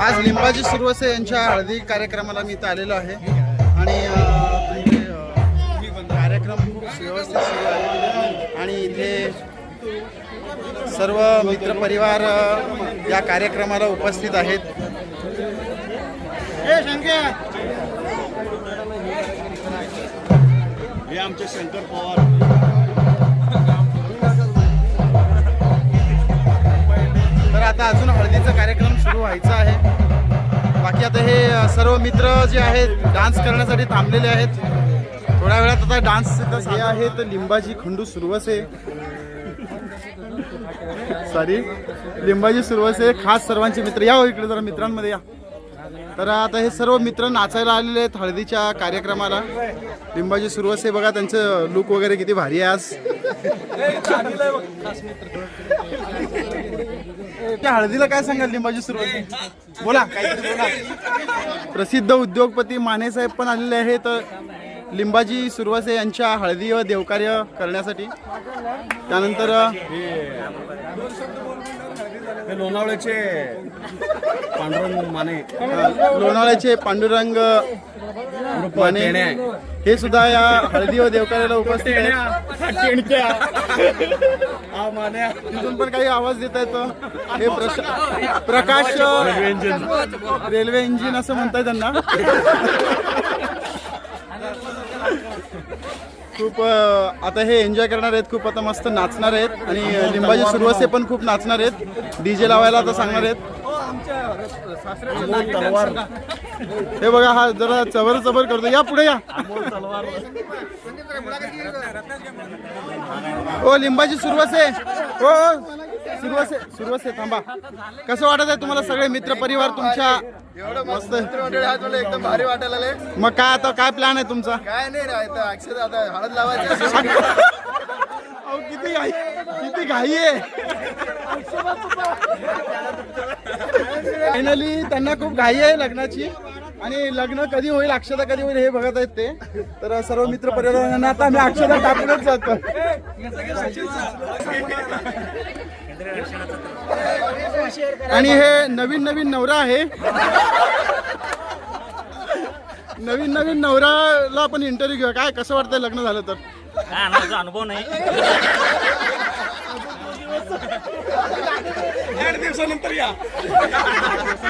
आज लिंबाजी सुरवसे यांच्या हळदी कार्यक्रमाला मी इथं आलेलो आहे. आणि कार्यक्रम खूप व्यवस्थित सुरू आहे. आणि इथे सर्व मित्रपरिवार या कार्यक्रमाला उपस्थित आहेत. हे आमचे शंकर पवार. आता अजून हळदीचा कार्यक्रम सुरू व्हायचा आहे. बाकी आता हे सर्व मित्र जे आहेत डान्स करण्यासाठी थांबलेले आहेत. थोड्या वेळात आता डान्स हे आहेत लिंबाजी खंडू सुरवसे. सॉरी लिंबाजी आहे खास सर्वांचे मित्र. या हो इकडे जरा मित्रांमध्ये या. तर आता हे सर्व मित्र नाचायला आलेले आहेत हळदीच्या कार्यक्रमाला. लिंबाजी आहे बघा त्यांचं लुक वगैरे किती भारी आहे आज. त्या हळदीला काय सांगाल लिंबाजी सुरुवात? बोला. काहीतरी बोला प्रसिद्ध उद्योगपती मानेसाहेब पण आलेले आहेत. लिंबाजी सुरवसे यांच्या हळदी व देवकार्य करण्यासाठी. त्यानंतर हे लोणावळ्याचे पांडुरंग माने. लोणावळ्याचे पांडुरंग माने. हे सुद्धा या हळदी व देवकार्याला उपस्थित आहेत. हा मान्या. तिथून पण काही आवाज देत आहेत हे प्रश- प्रकाश रेल्वे इंजिन असं म्हणताय त्यांना? खूप अ, आता हे एन्जॉय करणार आहेत खूप आता मस्त नाचणार आहेत. आणि लिंबाजी सुरवसे पण खूप नाचणार आहेत. डीजे लावायला आता सांगणार आहेत. हे बघा हा जरा चबर चबर करतो. या पुढे या. ओ लिंबाची सुरवसे. हो हो. सुरवसे सुरवसे थांबा. कसं वाटत आहे तुम्हाला सगळे मित्र परिवार तुमच्या एवढं मस्त. मस्त मंडळी आज मला एकदम भारी वाटायला लागले मग काय आता काय प्लॅन आहे तुमचा? काय नाही रे आता अक्षर आता हळद लावायची अहो, किती घाई किती घाई आहे. फायनली त्यांना खूप घाई आहे लग्नाची. आणि लग्न कधी होईल अक्षता कधी होईल हे बघत आहेत ते. तर सर्व मित्र परिवारांना आता आम्ही अक्षता टाकूनच जातो. आणि हे नवीन नवीन नवरा आहे. नवीन नवीन नवऱ्याला पण इंटरव्ह्यू घेऊ काय कसं वाटतंय लग्न झालं तर? अनुभव नाही. अनुभव नाही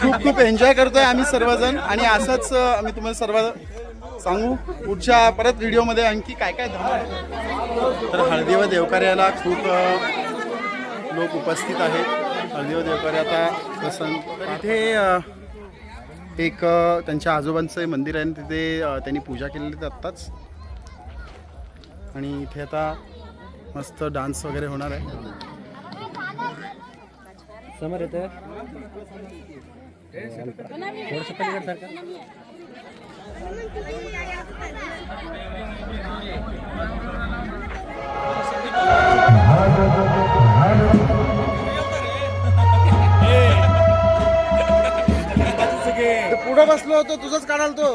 खूप खूप एन्जॉय करतोय आम्ही सर्वजण आणि असंच आम्ही तुम्हाला सर्व सांगू. पुढच्या परत व्हिडिओमध्ये आणखी काय काय धमाल. तर हळदी व देवकार्याला खूप लोक उपस्थित आहेत. हळदी व देवकार्य आता प्रसन्न. तर इथे एक त्यांच्या आजोबांचं मंदिर आहे आणि तिथे त्यांनी पूजा केलेली आत्ताच. आणि इथे आता मस्त डान्स वगैरे होणार आहे. समोर येतं थोडंसं पलीकडे सारखं. पुढं बसलो होतो तुझंच काढाल तो.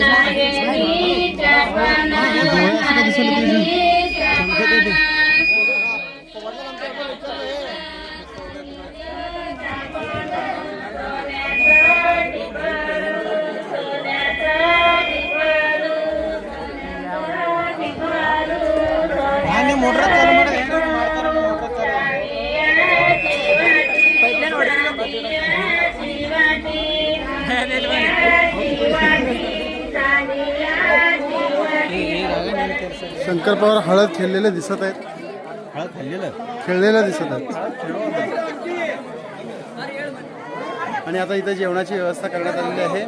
Na ye. शंकर पवार हळद खेळलेले दिसत आहेत. हळद खाल्लेलं? खेळलेलं दिसत आहेत. आणि आता इथे जेवणाची व्यवस्था करण्यात आलेली आहे.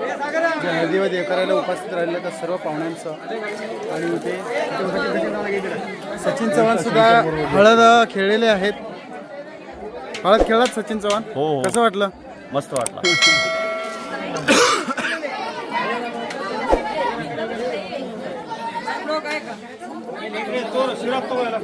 जे हळदी व उपस्थित राहिलेल्या त्या सर्व पाहुण्यांचं. आणि इथे सचिन चव्हाण सुद्धा हळद खेळलेले आहेत. हळद खेळलात सचिन चव्हाण? हो, हो. कसं वाटलं? मस्त वाटला. Esto se.